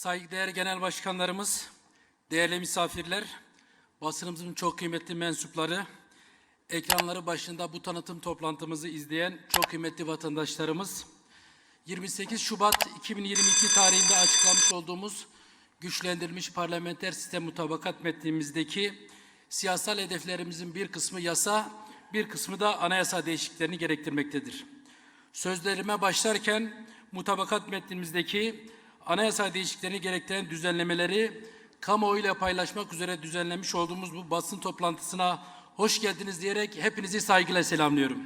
Saygıdeğer genel başkanlarımız, değerli misafirler, basınımızın çok kıymetli mensupları, ekranları başında bu tanıtım toplantımızı izleyen çok kıymetli vatandaşlarımız, 28 Şubat 2022 tarihinde açıklamış olduğumuz güçlendirilmiş parlamenter sistem mutabakat metnimizdeki siyasal hedeflerimizin bir kısmı yasa, bir kısmı da anayasa değişikliklerini gerektirmektedir. Sözlerime başlarken mutabakat metnimizdeki anayasa değişikliklerini gerektiren düzenlemeleri kamuoyuyla paylaşmak üzere düzenlemiş olduğumuz bu basın toplantısına hoş geldiniz diyerek hepinizi saygıyla selamlıyorum.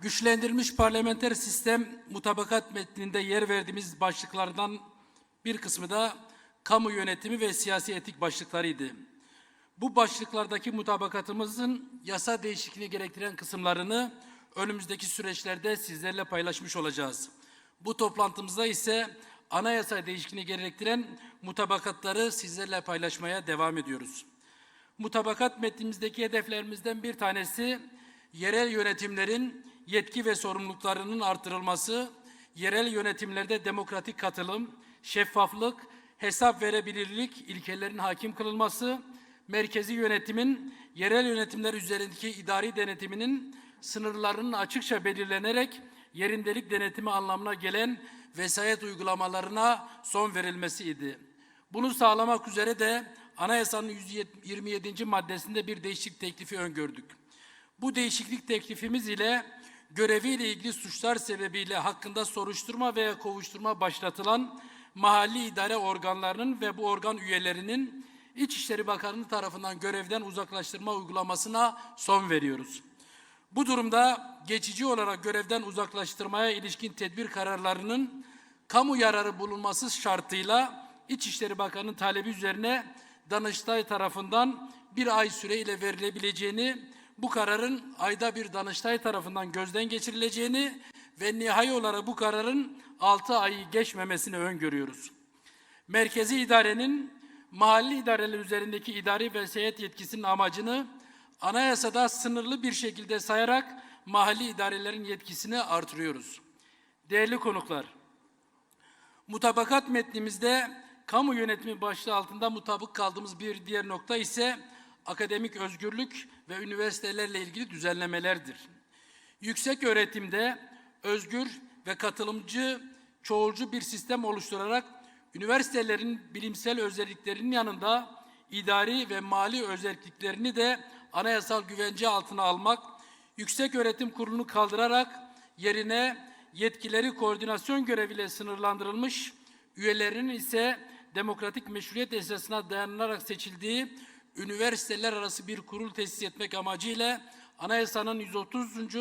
Güçlendirilmiş parlamenter sistem mutabakat metninde yer verdiğimiz başlıklardan bir kısmı da kamu yönetimi ve siyasi etik başlıklarıydı. Bu başlıklardaki mutabakatımızın yasa değişikliğini gerektiren kısımlarını önümüzdeki süreçlerde sizlerle paylaşmış olacağız. Bu toplantımızda ise anayasa değişikliğini gerektiren mutabakatları sizlerle paylaşmaya devam ediyoruz. Mutabakat metnimizdeki hedeflerimizden bir tanesi yerel yönetimlerin yetki ve sorumluluklarının artırılması, yerel yönetimlerde demokratik katılım, şeffaflık, hesap verebilirlik ilkelerinin hakim kılınması, merkezi yönetimin yerel yönetimler üzerindeki idari denetiminin sınırlarının açıkça belirlenerek yerindelik denetimi anlamına gelen vesayet uygulamalarına son verilmesiydi. Bunu sağlamak üzere de anayasanın 127. maddesinde bir değişiklik teklifi öngördük. Bu değişiklik teklifimiz ile göreviyle ilgili suçlar sebebiyle hakkında soruşturma veya kovuşturma başlatılan mahalli idare organlarının ve bu organ üyelerinin İçişleri Bakanlığı tarafından görevden uzaklaştırma uygulamasına son veriyoruz. Bu durumda geçici olarak görevden uzaklaştırmaya ilişkin tedbir kararlarının kamu yararı bulunması şartıyla İçişleri Bakanı'nın talebi üzerine Danıştay tarafından bir ay süreyle verilebileceğini, bu kararın ayda bir Danıştay tarafından gözden geçirileceğini ve nihai olarak bu kararın 6 ayı geçmemesini öngörüyoruz. Merkezi idarenin mahalli idareler üzerindeki idari vesayet yetkisinin amacını anayasada sınırlı bir şekilde sayarak mahalli idarelerin yetkisini artırıyoruz. Değerli konuklar, mutabakat metnimizde kamu yönetimi başlığı altında mutabık kaldığımız bir diğer nokta ise akademik özgürlük ve üniversitelerle ilgili düzenlemelerdir. Yüksek öğretimde özgür ve katılımcı, çoğulcu bir sistem oluşturarak üniversitelerin bilimsel özelliklerinin yanında idari ve mali özelliklerini de anayasal güvence altına almak, Yüksek Öğretim Kurulu'nu kaldırarak yerine yetkileri koordinasyon göreviyle sınırlandırılmış, üyelerinin ise demokratik meşruiyet esasına dayanılarak seçildiği üniversiteler arası bir kurul tesis etmek amacıyla anayasanın 130.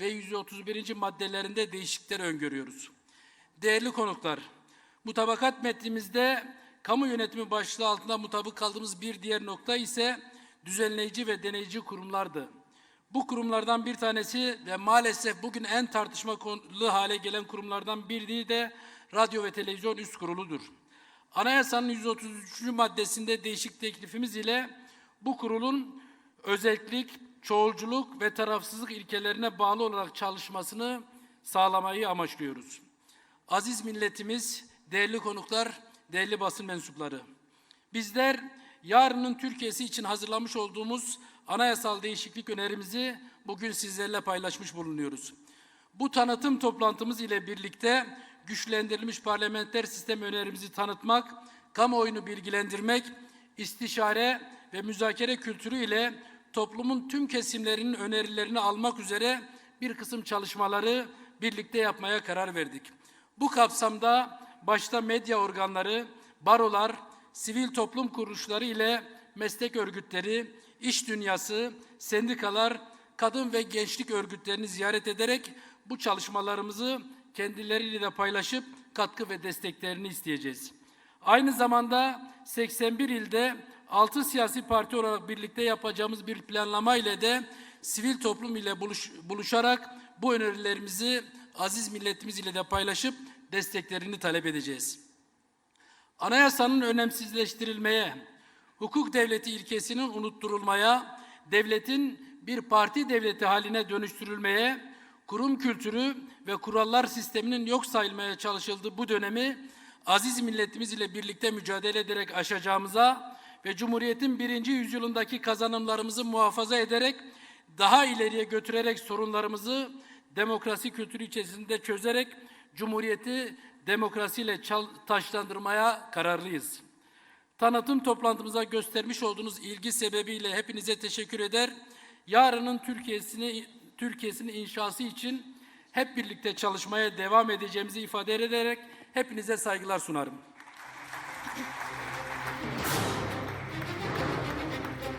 ve 131. maddelerinde değişiklikler öngörüyoruz. Değerli konuklar, mutabakat metnimizde kamu yönetimi başlığı altında mutabık kaldığımız bir diğer nokta ise düzenleyici ve deneyici kurumlardı. Bu kurumlardan bir tanesi ve maalesef bugün en tartışma konulu hale gelen kurumlardan biri de Radyo ve Televizyon Üst Kurulu'dur. Anayasanın 133. maddesinde değişik teklifimiz ile bu kurulun özellik, çoğulculuk ve tarafsızlık ilkelerine bağlı olarak çalışmasını sağlamayı amaçlıyoruz. Aziz milletimiz, değerli konuklar, değerli basın mensupları. Bizler yarının Türkiye'si için hazırlamış olduğumuz anayasal değişiklik önerimizi bugün sizlerle paylaşmış bulunuyoruz. Bu tanıtım toplantımız ile birlikte güçlendirilmiş parlamenter sistem önerimizi tanıtmak, kamuoyunu bilgilendirmek, istişare ve müzakere kültürü ile toplumun tüm kesimlerinin önerilerini almak üzere bir kısım çalışmaları birlikte yapmaya karar verdik. Bu kapsamda başta medya organları, barolar, sivil toplum kuruluşları ile meslek örgütleri, iş dünyası, sendikalar, kadın ve gençlik örgütlerini ziyaret ederek bu çalışmalarımızı kendileriyle de paylaşıp katkı ve desteklerini isteyeceğiz. Aynı zamanda 81 ilde 6 siyasi parti olarak birlikte yapacağımız bir planlama ile de sivil toplum ile buluş, buluşarak bu önerilerimizi aziz milletimiz ile de paylaşıp desteklerini talep edeceğiz. Anayasanın önemsizleştirilmeye, hukuk devleti ilkesinin unutturulmaya, devletin bir parti devleti haline dönüştürülmeye, kurum kültürü ve kurallar sisteminin yok sayılmaya çalışıldığı bu dönemi aziz milletimiz ile birlikte mücadele ederek aşacağımıza ve Cumhuriyet'in birinci yüzyılındaki kazanımlarımızı muhafaza ederek daha ileriye götürerek sorunlarımızı demokrasi kültürü içerisinde çözerek Cumhuriyeti demokrasiyle taşlandırmaya kararlıyız. Tanıtım toplantımıza göstermiş olduğunuz ilgi sebebiyle hepinize teşekkür eder. Yarının Türkiye'sini Türkiye'sinin inşası için hep birlikte çalışmaya devam edeceğimizi ifade ederek hepinize saygılar sunarım.